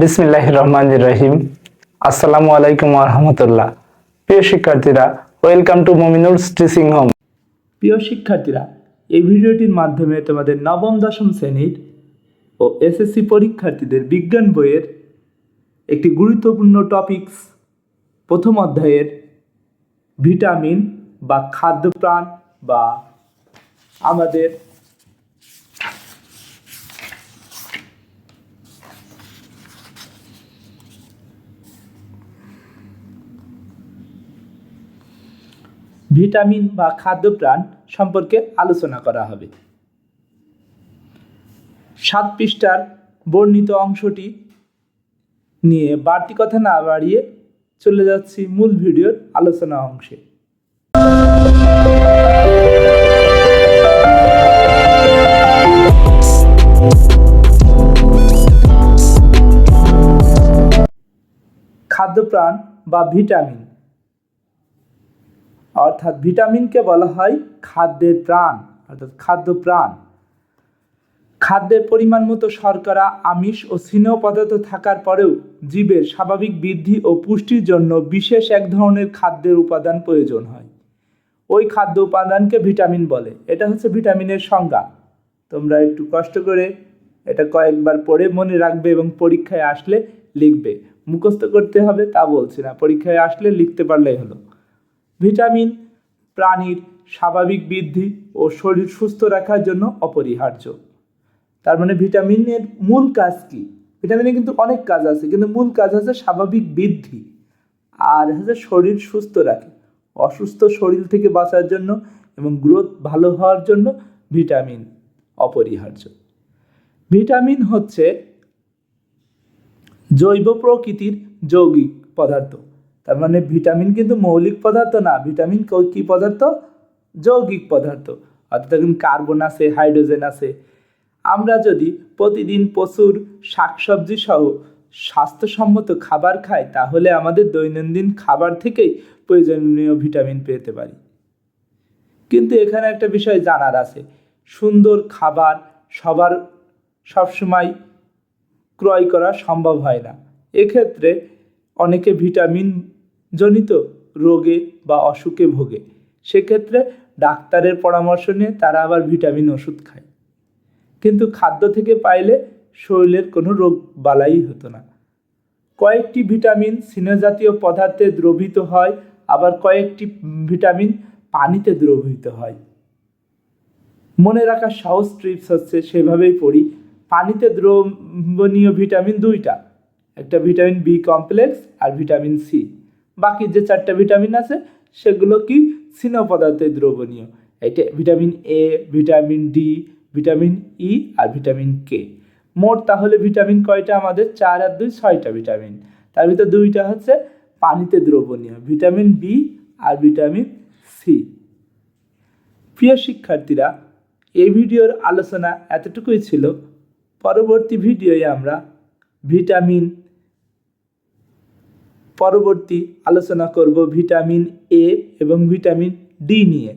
বিসমিল্লাহ রহমান রহিম আসসালামু আলাইকুম রহমতুল্লাহ। প্রিয় শিক্ষার্থীরা, welcome to Mominul's teaching home. প্রিয় শিক্ষার্থীরা, এই ভিডিওটির মাধ্যমে তোমাদের নবম, দশম শ্রেণির ও এসএসসি পরীক্ষার্থীদের বিজ্ঞান বইয়ের একটি গুরুত্বপূর্ণ টপিকস, প্রথম অধ্যায়ের ভিটামিন বা খাদ্যপ্রাণ বা আমাদের ভিটামিন বা খাদ্যপ্রাণ সম্পর্কে আলোচনা করা হবে। সাত পৃষ্ঠার বর্ণিত অংশটি নিয়ে বাড়তি কথা না বাড়িয়ে চলে যাচ্ছি মূল ভিডিওর আলোচনা অংশে। খাদ্যপ্রাণ বা ভিটামিন অর্থাৎ ভিটামিনকে বলা হয় খাদ্যের প্রাণ, অর্থাৎ খাদ্য প্রাণ। খাদ্যের পরিমাণ মতো শর্করা, আমিষ ও স্নেহ পদার্থ থাকার পরেও জীবের স্বাভাবিক বৃদ্ধি ও পুষ্টির জন্য বিশেষ এক ধরনের খাদ্যের উপাদান প্রয়োজন হয়। ওই খাদ্য উপাদানকে ভিটামিন বলে। এটা হচ্ছে ভিটামিনের সংজ্ঞা। তোমরা একটু কষ্ট করে এটা কয়েকবার পড়ে মনে রাখবে এবং পরীক্ষায় আসলে লিখবে। মুখস্থ করতে হবে তা বলছি না। পরীক্ষায় আসলে লিখতে পারলেই হলো। ভিটামিন, প্রাণীর স্বাভাবিক বৃদ্ধি ও শরীর সুস্থ রাখার জন্য অপরিহার্য। তার মানে ভিটামিনের মূল কাজ কি? ভিটামিনের কিন্তু অনেক কাজ আছে, কিন্তু মূল কাজ হচ্ছে স্বাভাবিক বৃদ্ধি আর হচ্ছে শরীর সুস্থ রাখে। অসুস্থ শরীর থেকে বাঁচার জন্য এবং গ্রোথ ভালো হওয়ার জন্য ভিটামিন অপরিহার্য। ভিটামিন হচ্ছে জৈব প্রকৃতির যৌগিক পদার্থ। তার মানে ভিটামিন কিন্তু মৌলিক পদার্থ না, ভিটামিন ক- পদার্থ? যৌগিক পদার্থ। অর্থাৎ কার্বন আছে, হাইড্রোজেন আছে। আমরা যদি প্রতিদিন প্রচুর শাকসবজি সহ স্বাস্থ্যসম্মত খাবার খাই, তাহলে আমাদের দৈনন্দিন খাবার থেকেই প্রয়োজনীয় ভিটামিন পেতে পারি। কিন্তু এখানে একটা বিষয় জানার আছে। সুন্দর খাবার সবার সবসময় ক্রয় করা সম্ভব হয় না। এক্ষেত্রে অনেকে ভিটামিন জনিত রোগে বা অসুখে ভোগে। সেক্ষেত্রে ডাক্তারের পরামর্শ নিয়ে তারা আবার ভিটামিন ওষুধ খায়। কিন্তু খাদ্য থেকে পাইলে শরীরের কোনো রোগ বালাই হতো না। কয়েকটি ভিটামিন স্নেহজাতীয় পদার্থে দ্রবীত হয়, আবার কয়েকটি ভিটামিন পানিতে দ্রবীত হয়। মনে রাখার সহজ ট্রিপস হচ্ছে সেভাবেই পড়ি। পানিতে দ্রবণীয় ভিটামিন দুইটা। একটা ভিটামিন বি কমপ্লেক্স আর ভিটামিন সি বাকি যে চারটা ভিটামিন আছে, সেগুলো কি? স্নেহ পদার্থে দ্রবণীয়। এটা vitamin A vitamin D vitamin E আর ভিটামিন কে মোট তাহলে ভিটামিন কয়টা? আমাদের চার আর দুই, ছয়টা ভিটামিন। তার ভিতর দুইটা হচ্ছে পানিতে দ্রবণীয়, ভিটামিন বি আর ভিটামিন সি প্রিয় শিক্ষার্থীরা, এই ভিডিওর আলোচনা এতটুকুই ছিল। পরবর্তী ভিডিওয়ে আমরা ভিটামিন পরবর্তী আলোচনা করব ভিটামিন এ এবং ভিটামিন ডি নিয়ে।